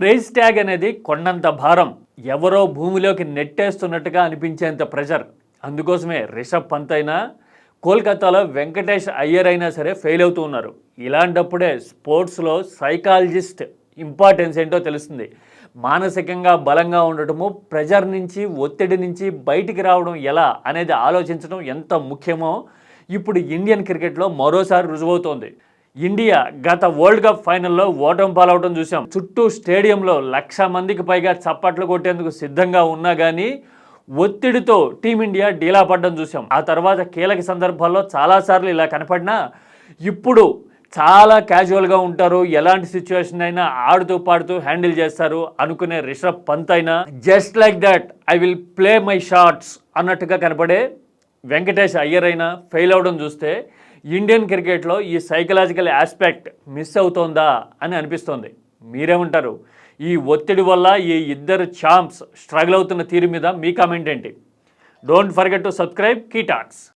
Praise tag అనేది కొండంత భారం. ఎవరో భూమిలోకి నెట్టేస్తున్నట్టుగా అనిపించేంత ప్రెషర్. అందుకోసమే రిషబ్ పంత్ అయినా కోల్కతాలో వెంకటేష్ అయ్యర్ అయినా సరే ఫెయిల్ అవుతూ ఉన్నారు. ఇలాంటప్పుడే స్పోర్ట్స్లో సైకాలజిస్ట్ ఇంపార్టెన్స్ ఏంటో తెలుస్తుంది. మానసికంగా బలంగా ఉండటము ప్రెజర్ నుంచి ఒత్తిడి నుంచి బయటికి రావడం ఎలా అనేది ఆలోచించడం ఎంత ముఖ్యమో ఇప్పుడు ఇండియన్ క్రికెట్లో మరోసారి రుజువవుతోంది. ఇండియా గత వరల్డ్ కప్ ఫైనల్లో ఓటమి పాలవటం చూసాం చుట్టూ స్టేడియంలో లక్ష మందికి పైగా చప్పట్లు కొట్టేందుకు సిద్ధంగా ఉన్నా కానీ ఒత్తిడితో టీమిండియా డీలా పడ్డం చూసాం ఆ తర్వాత కీలక సందర్భాల్లో చాలాసార్లు ఇలా కనపడినా ఇప్పుడు చాలా క్యాజువల్గా ఉంటారు. ఎలాంటి సిచ్యువేషన్ అయినా ఆడుతూ పాడుతూ హ్యాండిల్ చేస్తారు. అనుకునే రిషబ్ పంత్ అయినా just like that I will play my shots అన్నట్టుగా కనపడే వెంకటేష్ అయ్యర్ అయినా ఫెయిల్ అవడం చూస్తే ఇండియన్ క్రికెట్లో ఈ సైకలాజికల్ ఆస్పెక్ట్ మిస్ అవుతోందా అని అనిపిస్తోంది. మీరేమంటారు? ఈ ఒత్తిడి వల్ల ఈ ఇద్దరు ఛాంప్స్ స్ట్రగుల్ అవుతున్న తీరు మీద మీ కామెంట్ ఏంటి? Don't forget to subscribe key talks